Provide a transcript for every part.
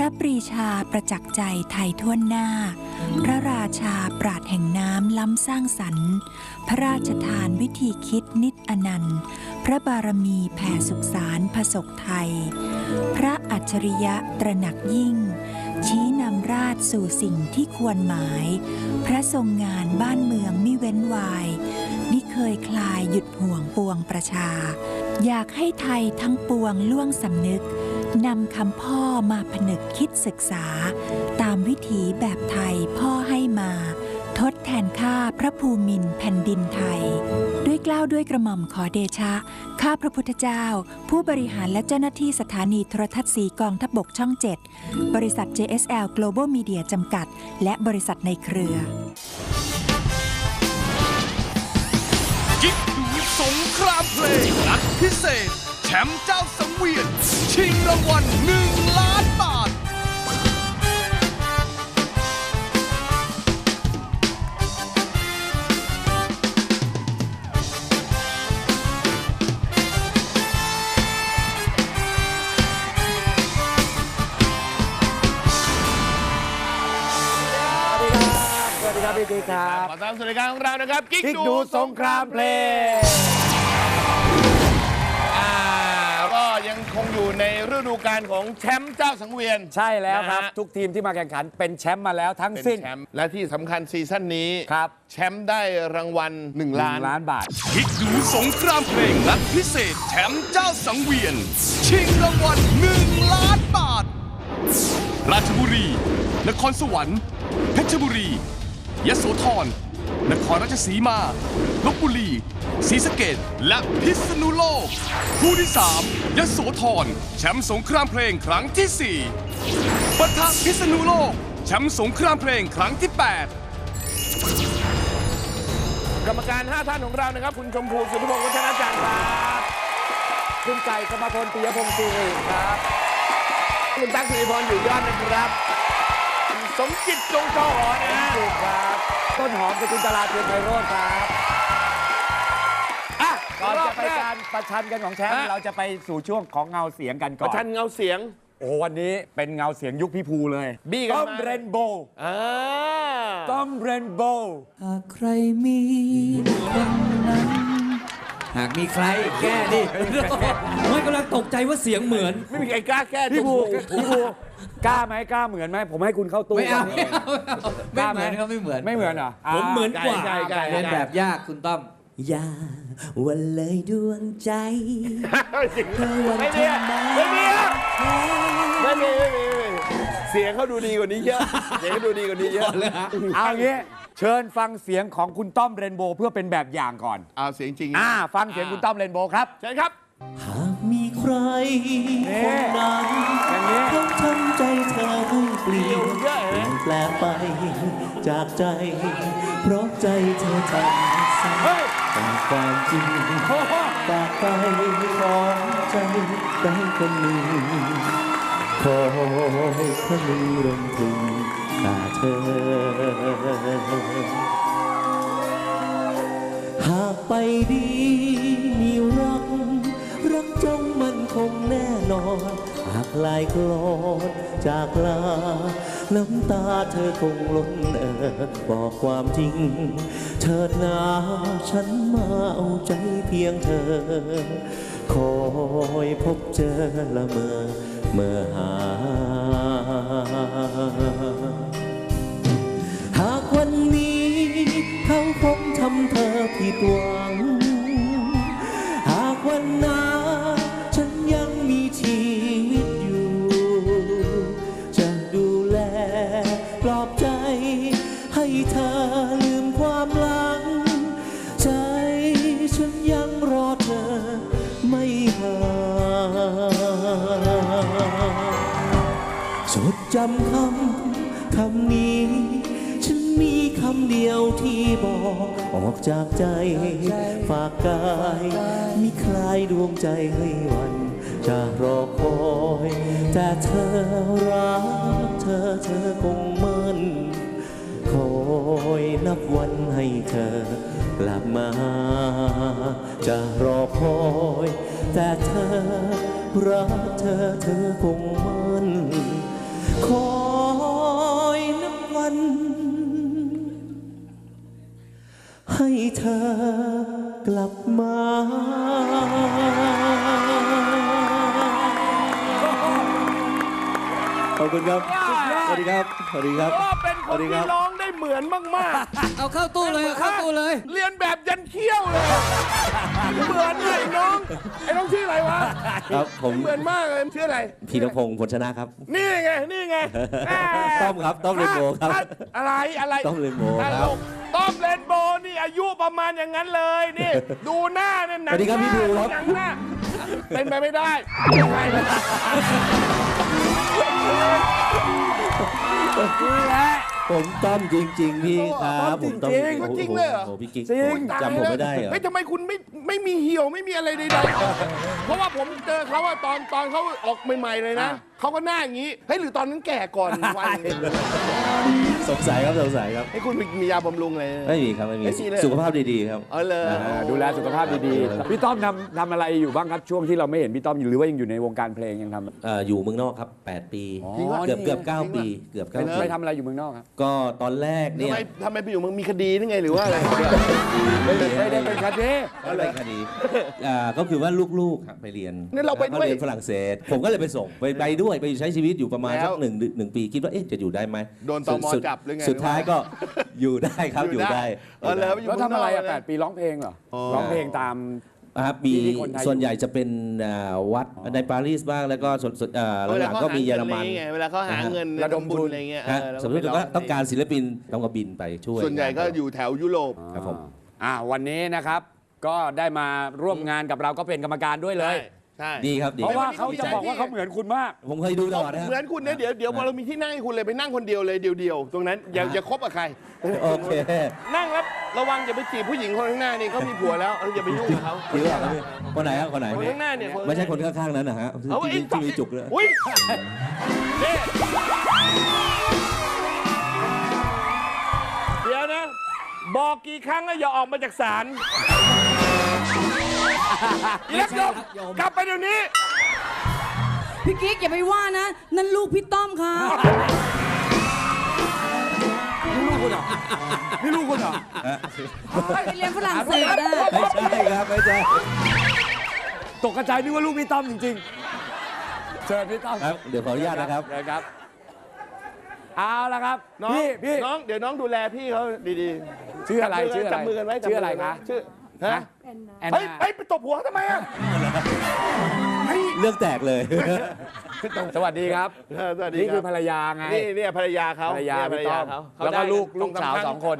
ระปรีชาประจักษ์ใจไทยท่วนหน้า พระราชาปราดแห่งน้ำล้ำสร้างสรรค์ พระราชทานวิธีคิดนิดอนันต์ พระบารมีแผ่สุขสารผสกไทย พระอัจฉริยะตระหนักยิ่ง ชี้นำราชสู่สิ่งที่ควรหมาย พระทรงงานบ้านเมืองมิเว้นวายมิเคยคลายหยุดห่วงปวงประชา อยากให้ไทยทั้งปวงล่วงสำนึก นำคำพ่อมาผนึกคิดศึกษา ตามวิถีแบบไทยพ่อให้มา ทดแทนค่าพระภูมินแผ่นดินไทย ด้วยกล้าวด้วยกระหม่อมขอเดชะ ข้าพระพุทธเจ้า ผู้บริหารและเจ้าหน้าที่สถานีโทรทัศน์สีกองทัพบกช่อง 7 บริษัท JSL Global Media จำกัด และบริษัทในเครือกิ๊กดูสงครามเพลงนัดพิเศษ แชมป์เจ้า เวียน ชิงรางวัลหนึ่งล้านบาท สวัสดีครับพี่กิ๊กครับ ขอต้อนรับสู่รายการของเรานะครับ กิ๊กกิ๊กดูดูสงครามเพลงอ่ คงอยู่ในฤดูกาลของแชมป์เจ้าสังเวียน ใช่แล้วครับ นะฮะ ทุกทีมที่มาแข่งขันเป็นแชมป์มาแล้วทั้งเป็นสิ้น แชมป์และที่สำคัญซีซั่นนี้ครับ แชมป์ได้รางวัล1หนึ่ล้านงล้านบาทกิ๊กดูสงครามเพลงนัดพิเศษแชมป์เจ้าสังเวียน ชิงรางวัล1ล้านบาท ราชบุรี นครสวรรค์ เพชรบุรี ยโสธร นครราชสีมาลบบุรีศรีสะเกดและพิษณุโลก คู่ที่ 3 ยโสธรแชมป์สงครามเพลงครั้งที่ 4ปะทะพิษณุโลกแชมป์สงครามเพลงครั้งที่ 8 กรรมการ 5 ท่านของเรานะครับ คุณชมพูสุทธิพงศ์วัฒนาจันทร์ครับคุณไก่สมพลปิยพงศ์สิริครับคุณตั๊กสิริพรอยู่ยอดนะครับ สมจิตจงจอหอนะฮะถูกครับ ต้นหอมสกุลตลาเทียนไพโรจน์ครับอะก่อนรอจะบไปแรกการ ประชันกันของแชมป์ฮะ เราจะไปสู่ช่วงของเงาเสียงกันปก่อระชันนเงาเสียง โอ้วันนี้เป็นเงาเสียงยุคพี่ภูเลยบี้กันต้อมมา เรนโบว์อ่าต้อมเรนโบว์หากใครมีคนนั้น หากมีใครแก้ดิ ไม่กำลังตกใจว่าเสียงเหมือน ไม่มีใครกล้าแก้พี่ภูชมพูพี่ภูกล้าไหมกล้าเหมือนไหมผมให้คุณเข้าตู้ไม่เอาวันไม่นี้เอาไม่เหมือนครับไม่เหมือน ไม่เหมือนเหรอผมเหมือนกว่า ใช่ใช่ใช่เรียนแบบยากคุณต้อม อย่าวันเลยดวงใจเธอวันไม่ทมีำไมไม่มีไม่มีไม่มีไม่มีเสียงเขาดูดีกว่านี้เยอะ เสียงเขาดูดีกว่านี้เยอะ เอางี้เชิญฟังเสียงของคุณต้อมเรนโบว์เพื่อเป็นแบบอย่างก่อน เอาเสียงจริงอ่า ฟังเสียงคุณต้อมเรนโบว์ครับใช่ครับ หากมีใครคนนั้นอย่างนี้เขาทำใจเธอให้เปลี่ยนเยอะเห็นไหม แปลไปจากใจ เพราะใจเธอทำซ้ำเฮ้ย แต่ความจริงตากไปของใจได้คนหนึ่งขอยพระลือรำพึงตาเธอ หากไปดี รักจงมันคงแน่นอนหากลายกลอนจากลา น้ำตาเธอคงล้นเออบอกความจริงเถิดนาฉันมาเอาใจเพียงเธอ คอยพบเจอละเมอเมื่อหา หากวันนี้เขาคงทำเธอผิดหวังำคำคำนี้ ฉันมีคำเดียวที่บอกออกจากใจ ฝากกาย มีคลายดวงใจให้วัน จะรอคอย แต่เธอรักเธอเธอคงมั่นคอยนับวันให้เธอกลับมา จะรอคอย แต่เธอรักเธอเธอคง วันให้เธอกลับมา ขอบคุณครับ สวัสดีครับ สวัสดีครับก็เป็นคนที่ร้องได้เหมือนมาก เอาเข้าตู้เลยเอาเข้าตู้เลย ๆ เรียนแบบยันเขี้ยวเลย เหมือนเลยน้อง ไอ้น้องชื่ออะไรวะครับผม เหมือนมากเลยชื่ออะไร พีรพงศ์พลชนะครับนี่ไง นี่ไงแม่ต้อมครับต้อมเรนโบว์ครับถ้าอะไรอะไรต้อมเรนโบว์ตคลรับกต้อมเรนโบว์นี่อายุประมาณอย่างนั้นเลยนี่ ดูหน้าเนี่ยหนังสวัสดีครับหพี่น้าดูครับ หนังหน้าเป็นไปไม่ได้ไม่ใช่เลย ผมต้อมจริง ๆ พี่ครับผมต้อมจริงๆจริงเลยเหรอ โอ้โหพี่กิ๊กจริงจำผมไม่ได้เหรอ เฮ้ยทำไมคุณไม่ไม่มีเหี่ยวไม่มีอะไรใดๆ เพราะว่าผมเจอเขาว่าตอนตอนเขาออกใหม่ๆเลยนะ เขาก็หน้าอย่างนี้ เฮ้ยหรือตอนนั้นแก่ก่อนวัย สงสัยครับสงสัยครับ ให้คุณมีมียาบำรุงเลยไม่มีครับไม่มีไม่มีเลย สุขภาพดีๆครับเออเลยอ่าดูแลสุขภาพดีๆ พี่ต้อมทำทำอะไรอยู่บ้างครับช่วงที่เราไม่เห็นพี่ต้อมอยู่หรือว่ายังอยู่ในวงการเพลงยังทำ เอ่ออยู่เมืองนอกครับ 8 ปีจริงปะเกือบเกือบจริงปะ9ปี เกือบไปเลย9ปีไปทำอะไรอยู่เมืองนอกครับก็ตอนแรกทำเนี่ยไมทำไมไปอยู่มึงมีคดีนี่ไงหรือว่าอะไร ไม่ได้ไม่ได้เป็นคดีก็เลยคดีอ่าก็คือว่าลูกๆครับไปเรียนนี่เราไปด้วย ขเรียนฝรั่งเศส ผมก็เลยไปส่งไปไปด้วยไปใช้ชีวิตอยู่ประมาณแล้วสักหนึ่งหนึ่งปีคิดว่าเอ๊ะจะอยู่ได้ไหมโดนตมสุดจับหรือไงสุดท้ายก็อยู่ได้ครับอยู่ได้เออเลยไปอยู่แล้วทำอะไรอะเมืงนกแปดปีร้องเพลงเหรออ๋อ ร้องเพลงตามครับมีที่คนไทยส่วนใหญ่จะเป็นอ่าวัดในปารีสบ้างแล้วก็ส่วนส่วนอ่าเวหลาลังเขาๆก็หามีเยเงิอนรอะไรมัน ไงเวลาเขาหาเงินระดมทุนอะไรเงี้ยฮะเออสมมติว่าต้องการศิลปินต้องกับบินไปช่วยส่วนใหญ่ก็อยู่แถวยุโรป ครับผม อ่าวันนี้นะครับก็ได้มาร่วมงานกับเราก็เป็นกรรมการด้วยเลย ใช่ ดีครับดีเพราะว่าวันนี้เขาเขามีจะบอกว่าใจที่เขาเหมือนคุณมาก ผมเคยดูตลอดนะเหมือนคุณเนี่ยเดี๋ยวเดี๋ยวพอเรามีที่นั่งให้คุณเลยไปนั่งคนเดียวเลยเดียวๆตรงนั้นอย่าอย่าคบกับใคร โอเคนั่งแล้วระวังอย่าไปจีบผู้หญิงคนข้างหน้านี่เขามีผัวแล้วเอออย่าไปยุ่งกับเขาจริงเหรอครับพี่คนไหนครับคนไหนคนพี่ข้างหน้าเนี่ยไม่ใช่คนข้างๆนั้นนะฮะเอาที่ไอ้ที่มีจุกเลยอุ้ยนี่เดี๋ยวนะ บอกกี่ครั้งแล้วอย่าออกมาจากศาล อีเล็กโยมกลับไปเดี๋ยวนี้ พี่กิ๊กอย่าไปว่านะ นั่นลูกพี่ต้อมค่ะนี่ลูกคุณเหรอนี่ลูกคุณเหรอไปเรียนฝรั่งเศสอะไม่ใช่ครับไม่ใช่ตกกระจายนึกว่าลูกพี่ต้อมจริงๆเชิญพี่ต้อมครับเดี๋ยวขออนุญาตนะครับเชิญครับเอาละครับน้องพี่พี่น้องเดี๋ยวน้องดูแลพี่เขาดีชื่ออะไรๆชื่ออะไรจับมือกันไว้จับชื่ออะไรมืกัคะนว้ชื่อ ฮะแอนเฮ้ยนาเฮ้ยไปตบหัวทำไมอะเฮ้ยเรื่องแตกเลย สวัสดีครับ เออสวัสดีนี่คคืรัอบภรรยาไง นี่เนี่ยภรรยาเขาภรรยาเนี่ยภรรพี่ต้ยาอมเขาเขาแล้วก็ได้ลูกนลูกสาวครั้สองคน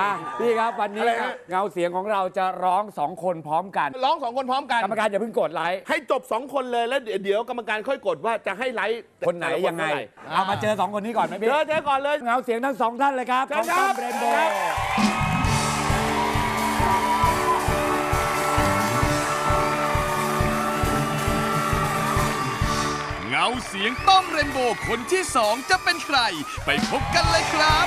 อะพี่ครับวันนี้อะไรฮะ เงาเสียงของเราจะร้องสองคนพร้อมกันร้องสองคนพร้อมกัน กรรมการอย่าเพิ่งกดไลค์ให้จบสองคนเลยแล้วเดี๋ยวเดี๋ยวกรรมการค่อยกดว่าจะให้ไลค์คนไหนยังไงท่เอามาเจอสองคนนี้ก่อนไหมพี่เจอเจอก่อนเลย เงาเสียงทั้งสองท่านเลยครับเชิขอญงครัต้อบมเรนโบเชิญครับว์เงาเสียงต้อมเรนโบว์คนที่สองจะเป็นใคร ไปพบกันเลยครับ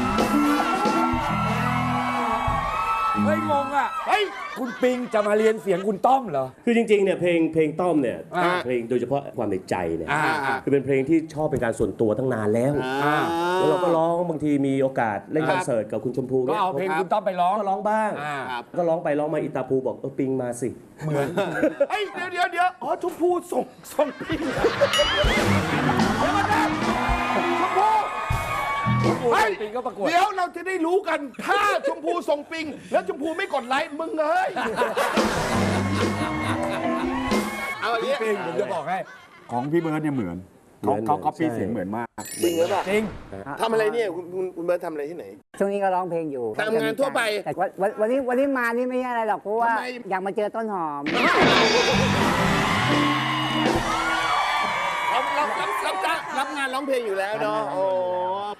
เฮ้ยผมว่าเอาปุ้งแป้งมาให้ผมดูเลยนะเฮ้ยงงอะเฮ้ยคุณปิงจะมาเรียนเสียงคุณต้อมเหรอ คือจริงๆเนี่ยเพลงเพลงต้อมเนี่ยอ่าเพลงโดยเฉพาะความในใจเนี่ยอ่าอ่าคือเป็นเพลงที่ชอบเป็นการส่วนตัวตั้งนานแล้วอ่า แล้วเราก็ร้องบางทีมีโอกาสเล่นคครับอนเสิร์ตกับคุณชมพูก็นี่ยเอาเพลงคุณต้อมไปร้อง ก็ร้องบ้างอ่าก็ร้องไปร้องมาอิตาภูบอกเออปิงมาสิ เฮ้ยเดี๋ยวเดี๋ยวเดี๋ยวอ๋อชมพู่ส่งส่งปิงเดี๋ยวมานะชมพู่ เฮ้ยปิงก็ประกวด เดี๋ยวเราจะได้รู้กัน ถ้าชมพูส่งปิง แล้วชมพูไม่กดไลค์มึงเอ้ย เอาอย่างพี่นี้ ปิงผมจะบอกให้ ของพี่เบิร์ดเนี่ยเหมือนเขาเขาเขาปีเสียงเหมือนมาก จริงหรือเปล่าจริงทำอะไรเนี่ยคุณคุณคุณเบิร์ตทำอะไรที่ไหน ช่วงนี้ก็ร้องเพลงอยู่ทำงานทั่วไป แต่วันวันวันนี้วันนี้มานี่ไม่ใช่อะไรหรอกเพราะว่าทำไมอยากมาเจอต้นหอม องเพลงอยู่แล้วเนาะโอ้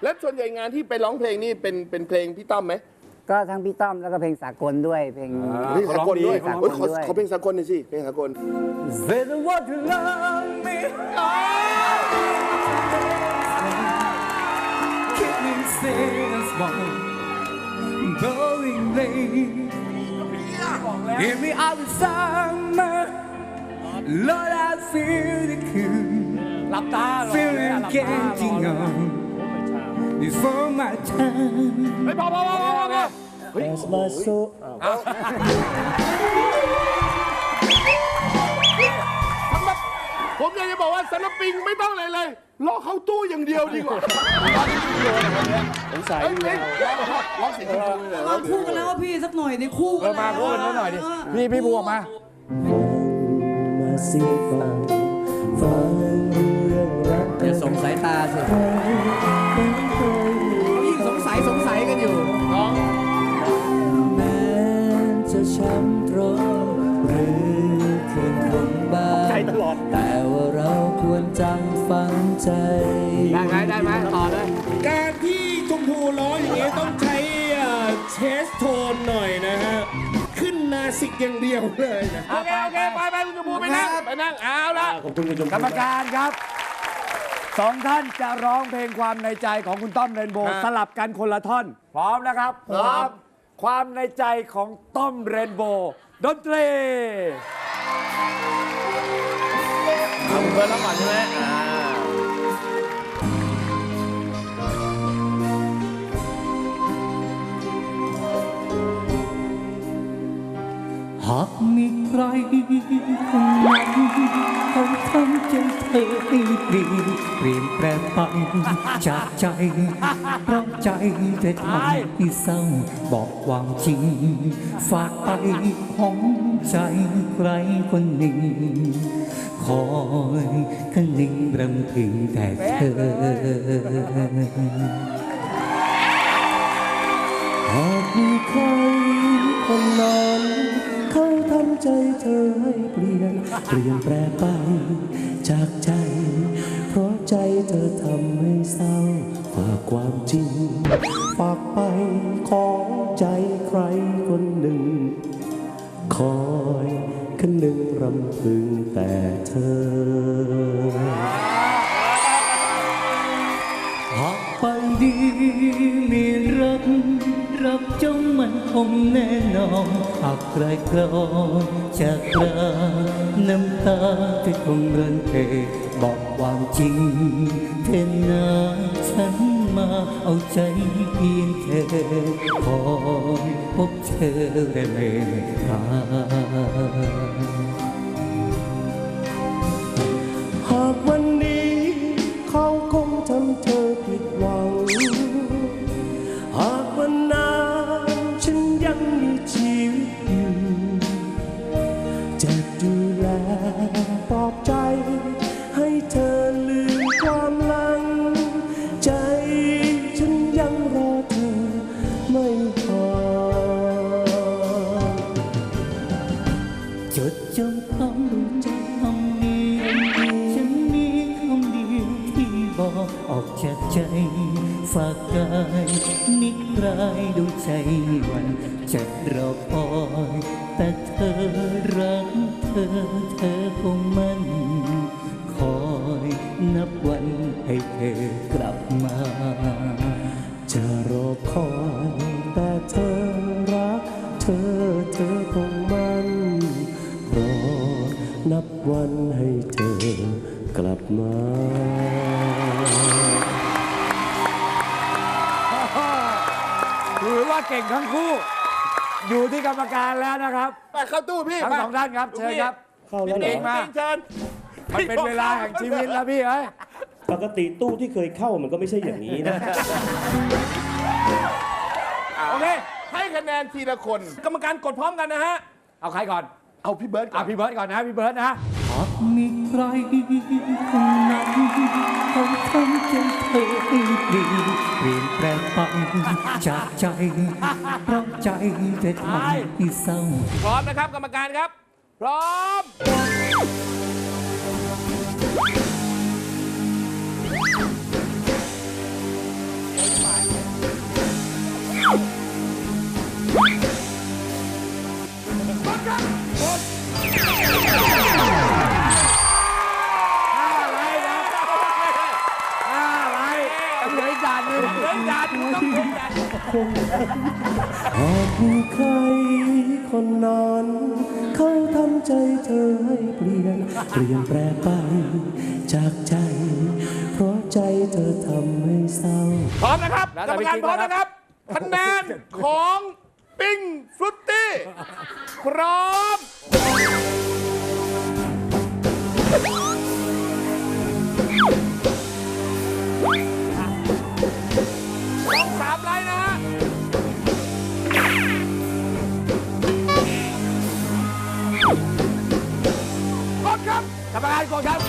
แล้วส่วนใหญ่งานที่ไปร้องเพลงนี่เป็นเป็นเพลงพี่ต้อมไหมก็ทั้งพี่ต้อมแล้วก็เพลงสากลด้วยเพลง เพลงสากลด้วยเขาร้องดีโอ้ยขอด้วยขอเพลงสากลหน่อยสิเพลงสากล Say the word you love me Keep me safe as one Going late Give me out the summer Lord I feel the cool หลับตา Feeling getting on Before my time ไม่พอพอพอพอพอ As my soul ผมอยากจะบอกว่าสนปิงไม่ต้องอะไรเลยรอเข้าตู้อย่างเดียวดีกว่าสงสัยเฮ้ยอยู่เพลแล้งวร้องเสียงชมพูเลยมาคู่กันแล้วว่าพี่สักหน่อยดิคู่กัเอนอมาแล้วพูดกันหน่อยดิเพี่พี่บัวมามาสิายตาสิเขายิ่งสงสัยสงสัยกันอยู่แม้จะช้ำตรงหรือเคืองคำบ้างใจตลอด แต่ว่าเราควรจำฝังใจ ได้ไหมได้ไหมต่อเลย การที่ชมพูร้องอย่างนี้ต้องใช้เชสโทนหน่อยนะฮะขึ้นนาสิกอย่างเดียวเลยนะ โอเคโอเคไปไปคุณชมพูไปนั่งไปนั่งเอาละขอบคุณคุณชมกรรมพูการครับ สองท่านจะร้องเพลงความในใจของคุณต้อมเรนโบว์สลับกันคนละท่อน พร้อมนะครับพร้อมความในใจของต้อมเรนโบว์ดนตรีเอาเบิร์ดแล้วก่อนใช่ไหมอ่าหากมีใครคน เปลี่ยนแปลงไปจากใจเพราะใจเธอทำให้เศร้าบอกความจริง ฝากไปของใจใครคนหนึ่ง คอยคันหนึ่งรำพึงแต่เธอหากมีใครคนนั้น ใจเธอให้เปลี่ยน เปลี่ยนแปลไป จากใจ เพราะใจเธอทำให้เศร้าฝากความจริงฝากไปของใจใครคนหนึ่ง คอยคนหนึ่งรำพึงแต่เธอ ไปดีมีรัก รักจงมันคงแน่นอนหากใครกรอนจากราน้ำตาที่คงเรินเทบอกความจริง เธอนาฉันมาเอาใจเพียงเธอขอพบเธอและเมตตา จดจำคำรู้ใจคำนี้ฉันมีคำเดียวที่บอกออกจากใจ ฝากกายนิรายดูใจวันจะรอคอย ครับ เชิญครับเข้าแล้วเหรเก่องมากเชิญมันเป็นเวลาแห่งชีวิตแล้วพี่เอ้ย ปกติตู้ที่เคยเข้ามันก็ไม่ใช่อย่างนี้นะ โอเค ให้คะแนนทีละคน กรรมการกดพร้อมกันนะฮะ เอาใครก่อน เอาพี่เบิร์ดก่อะอนพี่เบิร์ดก่อนนะพี่เบิร์ดนะหากมีใครคนนั้นเขาทำใจเธอให้เปลี่ยนเปลี่ยนแปลงไปจากใจเพราะใจเธอทำให้เศร้า พร้อมนะครับ กรรมการครับ พร้อม Fuck up! หากมีใครคนนั้นเขาทำใจเธอให้เปลี่ยน เปลี่ยนแปลงไป จากใจ เพราะใจเธอทำให้เศร้า พร้อมนะครับแล้วกแต่รรมพี่การกิ๊กพร้อมนะครับนะครับคะแนนของปิ้งฟรุตตี้พร้อม กรรมการกดครับ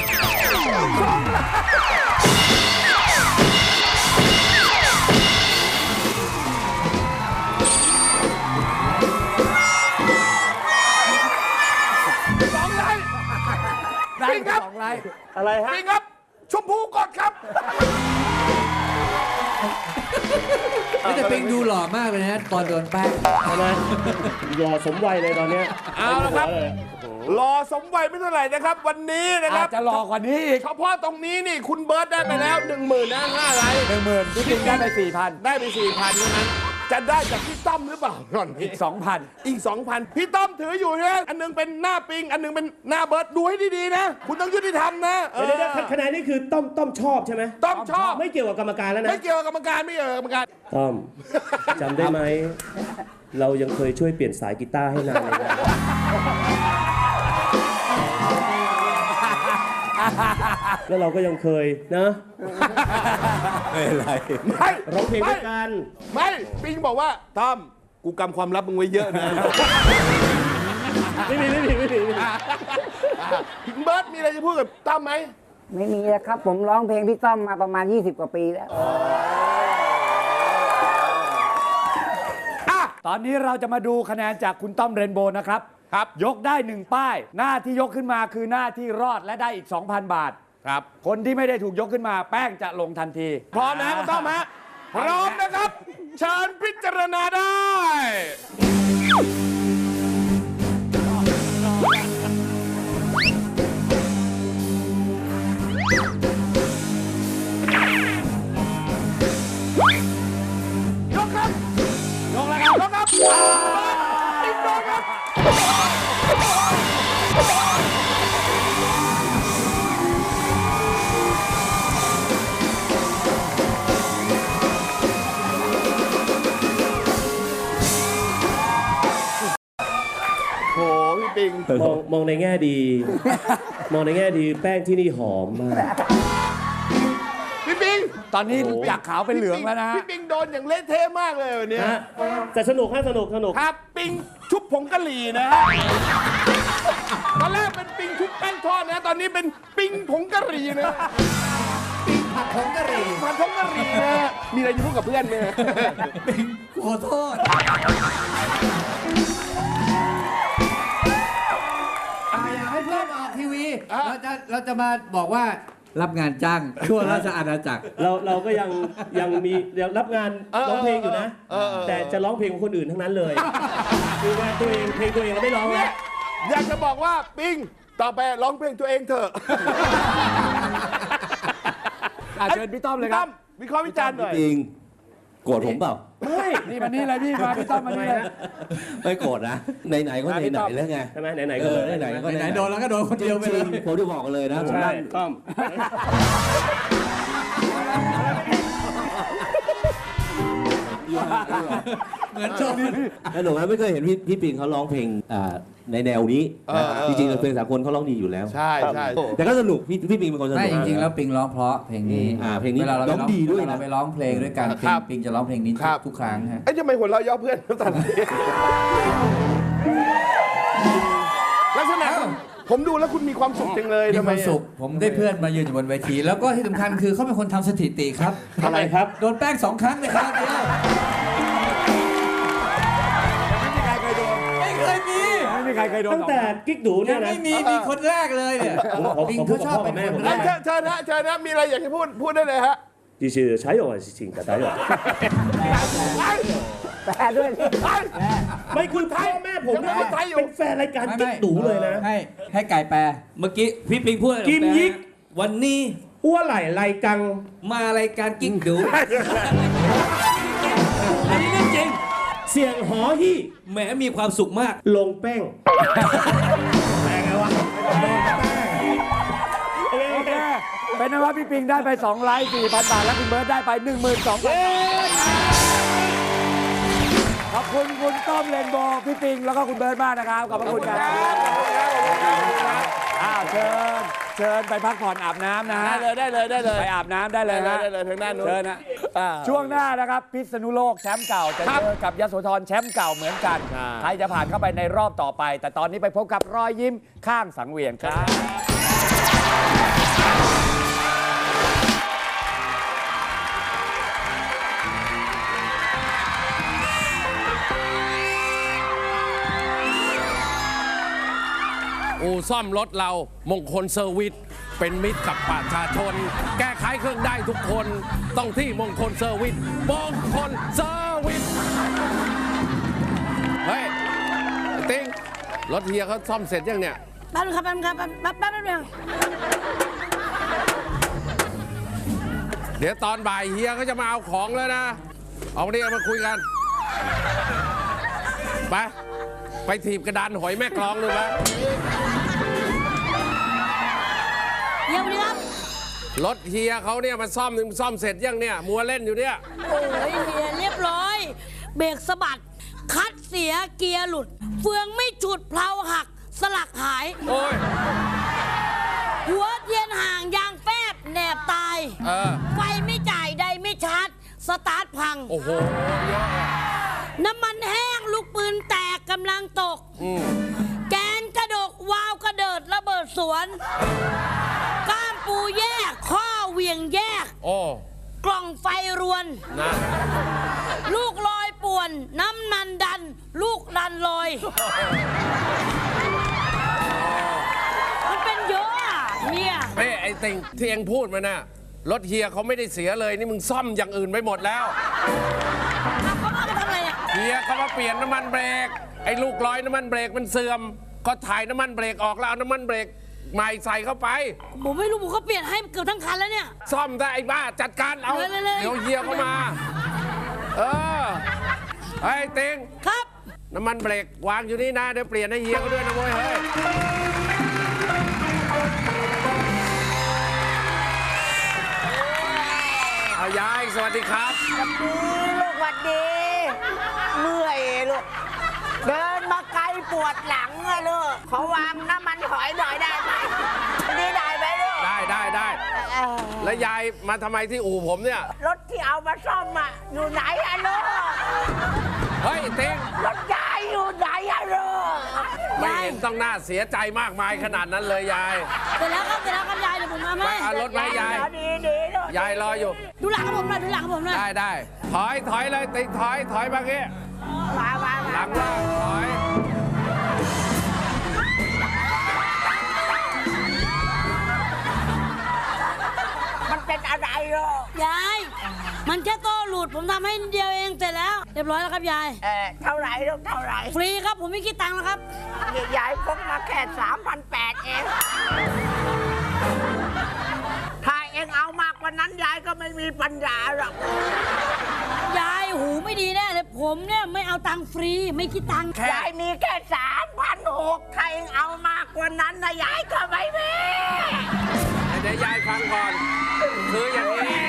สองไลน์ได้ปิ้งครับสองไลค์อะไรฮะ ปิ้งครับ ชมพูกดครับ แต่ปิงดูหล่อมากเลยนะตอนโดนแป้งนะหล่อสมวัยเลยตอนเนี้ยเอาละครับ รอสมวัยไม่เท่าไหร่นะครับ วันนี้นะคอารัจบจะหลอกกว่านี้อีกเฉพาะตรงนี้นี่คุณเบิร์ตได้ไปแล้ว1 0,000นะห้าไลค์หนึ่งหมื่นพี่ปิงได้ไปสี่พันได้ไป4 0 0 0เท่านั้น จะได้จากพี่ต้อมหรือเปล่าก่อนอีกสองพันอีก 2,000 พี่ต้อมถืออยู่นะอันหนึงเป็นหน้าปิง อันหนึงเป็นหน้าเบิร์ตดูให้ดีๆนะ คุณต้องยุติธรรมนะเออเดี๋ยวเดี๋ยวคะแนนนี่คือต้อมต้อมชอบใช่ไหมต้อมชอบ ไม่เกี่ยวกับกรรมการแล้วนะ ไม่เกี่ยวกับกรรมการไม่เกี่ยวกับกรรมการ ต้อมจำได้ไหม เรายังเคยช่วยเปลี่ยนสายกีตาร์ให้นายเลยนะ แล้วเราก็ยังเคยนะไม่เป็นไร ไม่ร้องเพลงไม่ด้วยกัน ไม่ ปิงบอกว่าต้อมกูกำความลับมึงไว้เยอะนะ ไม่มีไม่มีไม่มีไม่มีพิงเบิร์ตมีอะไรจะพูดกับต้อมไหมไม่มีแล้วครับ ผมร้องเพลงพี่ต้อมมาประมาณ 20 กว่าปีแล้วอะตอนนี้เราจะมาดูคะแนนจากคุณต้อมเรนโบว์นะครับ ครับ ยกได้หนึ่งป้าย หน้าที่ยกขึ้นมาคือหน้าที่รอดและได้อีก 2,000 บาท ครับ คนที่ไม่ได้ถูกยกขึ้นมาแป้งจะลงทันที พร้อมนะคุณต้อมฮะพร้อมนะครับเชิญพิจารณาได้ยกครับยกแล้วครับยกครับปิงโดนครับ มองมองในแง่ดี มองในแง่ดีแป้งที่นี่หอมมาก พี่ปิงตอนนี้จากขาวเป็นเหลืองแล้วนะฮะพี่ปิงโดนอย่างเละเทะมากเลยวันเนี้ยฮะแต่สนุกฮะสนุกสนุก ครับปิงชุบผงกะหรี่นะฮะตอนแรกเป็นปิงชุบแป้งทอดนะ ตอนนี้เป็นปิงผงกะหรี่นะปิงผัดผงกะหรี่ผัดผงกะหรี่นะมีอะไรจะพูดกับเพื่อนไหมขอโทษ พื่อนออกทีวีเราจะเราจะมาบอกว่ารับงานจ้างทั่วราชอาณาจักร เราเราก็ยังยังมียังรับงานร้องเพลงอยู่นะแต่จะร้องเพลงของคนอื่นทั้งนั้นเลย คืองานตัวเองเพลงตัวเองเราไม่ร้องเนี่แล้ยวอยากจะบอกว่าปิงต่อไปร้องเพลงตัวเองเถอะอะเชิญพี่ต้อมเลยครับ วิเคราะห์วิจารณ์หน่อย จริงโกรธผมเปล่า นี่มานี่เลยพี่มาพี่ต้อมมานี่เลย ไม่โกรธนะไหนๆก็ไหนๆแล้วไงใช่ไหมไหนๆเอก็อไหนๆก็ไหนๆโดนแล้วก็โดนคนเดียวไปจเลริยงๆผมจะบอกกันเลยนะผมใช่นั่งต้อม เหมือนชมแล้วหนูนะไม่เคยเห็นพี่พี่ปิงเขาร้องเพลงอ่าในแนวนี้เออเออ จริงๆเพลงสากลเขาร้องดีอยู่แล้ว ใช่ใช่แต่ก็สนุกพี่พี่ปิงเป็นคนสนุก ไม่จริงๆ แล้วปิงร้องเพราะเพลงนี้อ่าเพลงนี้วลาเราไปร้องดีด้วยนะ เาไปร้องเพลงด้วยกันคปิรังบปิงจะร้องเพลงนี้ครับ ทุกครั้งฮะ ไอ้ยทำไมหัวเราะย่อเพื่อนเขาตันลักษณะผมดูแล้วคุณมีความสุขจังเลยมีทำคไมวามสุขผมได้เพื่อนมายืนอยู่บนเวที แล้วก็ที่สำคัญคือเขาเป็นคนทำสถิติครับอะไรครับ โดนแป้งสองครั้งในครั้งเดียวม่มีใครเคยโดน ตั้งแต่กิ๊กดู ยั เนี่ย ง นะ ไม่มีมีคนแรกเลยเนี่ย ผมขอ ปิง ขอพู เขา ด ชอบ กับพ่อ เป็น กับแม่ คน ผม แร เอ้ย ก เชิญเชิญนะเชิญนะมีอะไรอยากจะพูดพูดได้เลยฮะ 就是才有啊，事情的才有。 แปลด้วยสิ ไม่คุณพ่อแม่ผม ยังไม่เข้าใจอยู่ เป็นแฟนรายการกิ๊กดูเลยนะ ให้ให้ไก่แปล เมื่อกี้พี่ปิงพูดอะไร กิมยิก วันนี้ อ้วไหลไรกัง มารายการกิ๊กดู เสียงหอฮี่แหมมีความสุขมาก ลงแป้งโอเคเป็นนว่าพี่ปิงได้ไป2ไลค์4,000 บาท และคุณเบิร์ตได้ไป 12,000บาทขอบคุณคุณต้อมเลนโบว์พี่ปิง แล้วก็คุณเบิร์ตมากนะครับ ขอบพระคุณครับอ้าวเชิญ เชิญไปพักผ่อนอาบน้ำนะฮะ ได้เลยได้เลยได้เลยไปอาบน้ำได้เลยได้ฮะเลยได้เลยทางด้านนู้นเชิญนะอ่า ช่วงหน้านะครับ พิษณุโลกแชมป์เก่าจะครับเจอกับยโสธรแชมป์เก่าเหมือนกันใช่ใครจะผ่านเข้าไปในรอบต่อไป แต่ตอนนี้ไปพบกับรอยยิ้มข้างสังเวียนครับ อู่ซ่อมรถเรามงคลเซอร์วิสเป็นมิตรกับประชาชน แก้ไขเครื่องได้ทุกคนต้องที่มงคลเซอร์วิสมงคลเซอร์วิสเฮ้ยไอ้ติ้งรถเฮียเขาซ่อมเสร็จยังเนี่ย แป๊บนึงครับแป๊บนึงครับแป๊บแป๊บแป๊บนึงเดี๋ยวตอนบ่ายเฮียเขาจะมาเอาของแล้วนะ เอาเนี่ยมาคุยกัน ไป ไปถีบกระดานหอยแม่กลองเลยไหม รถเฮียเขาเนี่ยมันซ่อมมันซ่อมเสร็จยังเนี่ยมัวเล่นอยู่เนี่ยโอ้ยเฮียเรียบร้อย เบรกสะบัด คัดเสียเกียร์หลุด เฟืองไม่ฉุดเพลาหัก สลักหาย โอ้ยหัวเทียนห่างยางแฟบแหนบตาย เออไฟไม่จ่ายใดไม่ชาร์จสตาร์ทพัง โอ้โหเยอะอะน้ำมันแห้งลูกปืนแตกกำลังตก อืมแกนกระดกวาวกระเดิดระเบิดสวนก้าม ปูแยก ข้อเหวียงแยก โอ้กล่องไฟรวน นะลูกลอยป่วน น้ำมันดัน ลูกดันลอย มันเป็นเยอะอะเนี่ยเฮ้ยไอ้ติงที่เองพูดมาน่ะรถเฮียเขาไม่ได้เสียเลย นี่มึงซ่อมอย่างอื่นไปหมดแล้วเขาเอาไปทำอะไรอะเฮียเขามาเปลี่ยนน้ำมันเบรก ไอ้ลูกร้อยน้ำมันเบรกมันเสื่อม ก็ถ่ายน้ำมันเบรกออกแล้วเอาน้ำมันเบรก ใหม่ใส่เข้าไป ผมไม่รู้ผมเขาเปลี่ยนให้เกือบทั้งคันแล้วเนี่ย ซ่อมได้ไอ้บ้าจัดการเอาเลยเลยเลยเดี๋ยวเฮียเขามา เออไอ้ยติงครับ น้ำมันเบรกวางอยู่นี่นะเดี๋ยวเปลี่ยนให้เฮียเขาด้วยนะเว้ยเฮ้ยเอายายสวัสดีครับลูกหวัดดี เมื่อยลูก เดินมาไกลปวดหลังอะลูกขอวางน้ำมันหอยหน่อยได้ไหมนี่ได้ไหมลูกได้ได้ได้ เอ่อแล้วยายมาทำไมที่อู่ผมเนี่ย รถที่เอามาซ่อมอะอยู่ไหนอะลูกเฮ้ยติงรถยายอยู่ไหนอะลูกไม่เห็นต้องหน้าเสียใจมากมายขนาดนั้นเลยยาย เสร็จแล้วครับเสร็จแล้วครับยายเดี๋ยวผมมาไปให้เอารถมาให้ยาย ดีดีลูกยายรออยู่ ดูหลังของผมหน่อยดูหลังของผมหน่อยได้ได้ถอยถอยเลยติงถอยถอยมางี้ มามาหลังล่างถอยมันเป็นอะไรลูกยาย มันแค่โต้หลุดผมทำให้นิดเดียวเองเสร็จแล้ว เรียบร้อยแล้วครับยาย เออเท่าไหร่ลูกเท่าไหร่ฟรีครับผมไม่คิดตังค์แล้วครับ ยายพกมาแค่สามพันแปดเองถ้า เองเอามากกว่านั้นยายก็ไม่มีปัญญาหรอกยายหูไม่ดีแน่เลยผมเนี่ยไม่เอาตังค์ฟรีไม่คิดตังค์ยายมีแค่สามพันหกใครเอามากกว่านั้นนะยายก็ไม่มีเดี๋ยวยายฟังก่อนคืออย่างนี้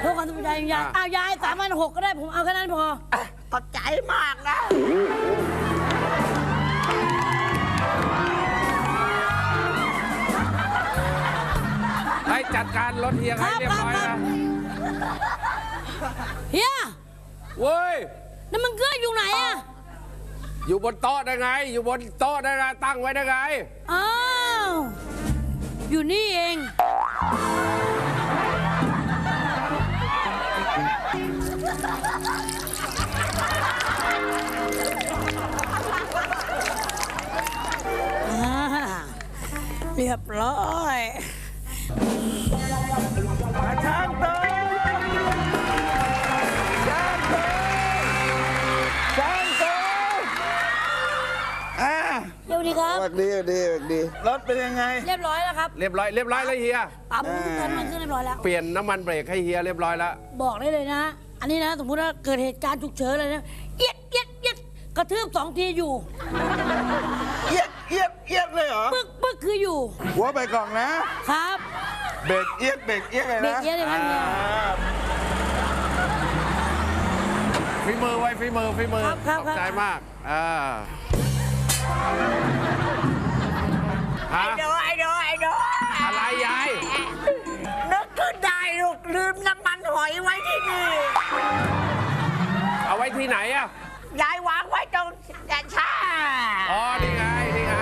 เพื่อความสบายใจยายเอายายสามพันหกก็ได้ผมเอาแค่นั้นพอขอบใจมากนะ ให้จัดการรถเฮียให้เรียบร้อยครันะบเฮียเว้ยน้ำมันเกลืออยู่ไหนอะอยู่บนโต๊ะได้ไง อยู่บนโต๊ะได้ไงตั้งไว้ได้ไงอ้าวอยู่นี่เองอ่าเรียบร้อย วดีครับสวัสดีสวัสดีสวัสดี รถเป็นยังไง เรียบร้อยแล้วครับเรียบร้อยเรียบร้อยแล้วเฮีย ปั๊มน้ำมันเครื่องเรียบร้อยแล้ว เปลี่ยนน้ำมันเบรกให้เฮียเรียบร้อยแล้วบอกได้เลยนะ อันนี้นะสมมติว่าเกิดเหตุการณ์ฉุกเฉินอะไรนะเอียดเอียดเอียดกระทืบสองทีอยู่เอียดเอียดเอียดเลยเหรอ ปึ๊กปึ๊กคืออยู่หัวไปกล่องนะ ครับเบรกเอียดเบรกเอียดเลยนะเบรกเอี๊ยดเลยนะเนี่ยอ่าฝีมือไว้ฝีมือฝีมือครับครับขอบใจมากอ่า ไอ้ฮะโดไอ้โดไอ้โดอะไรยาย นึกขึ้นได้ลูกลืมน้ำมันหอยไว้ที่นี่ เอาไว้ที่ไหนอะยายวางไว้ตรงแต่ช่าอ๋อนี่ไงนี่ไง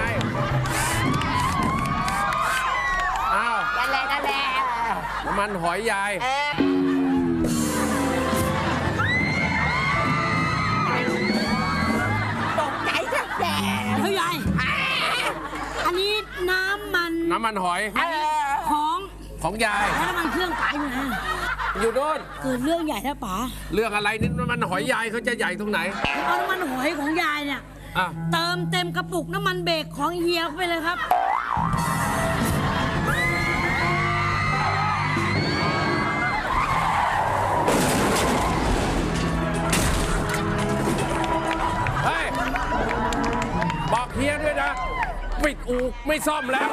อ้าวนั่นแหละนั่นแหละน้ำมันหอยยาย นน้ำมันหอย ของของยายแล้วน้ำมันเครื่องป๋าอยู่ไหนอยู่โน่นเกิดเรื่องใหญ่นะป๋าเรื่องอะไรนี่น้ำมันหอยยายเขาจะใหญ่ตรงไหนเอาน้ำมันหอยของยายเนี่ยอะเติมเต็มกระปุกน้ำมันเบรกของเฮียเข้าไปเลยครับ เฮ้ยบอกเฮียด้วยนะ ปิดอูไม่ซ่อมแล้ว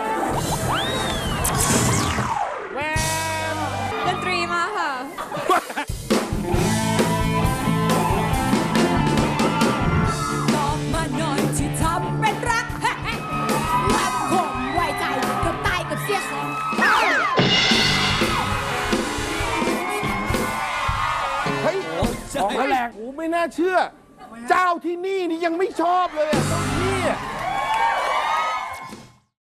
ไม่น่าเชื่อ เจ้าที่นี่นี่ยังไม่ชอบเลยอะเจ้าที่อะ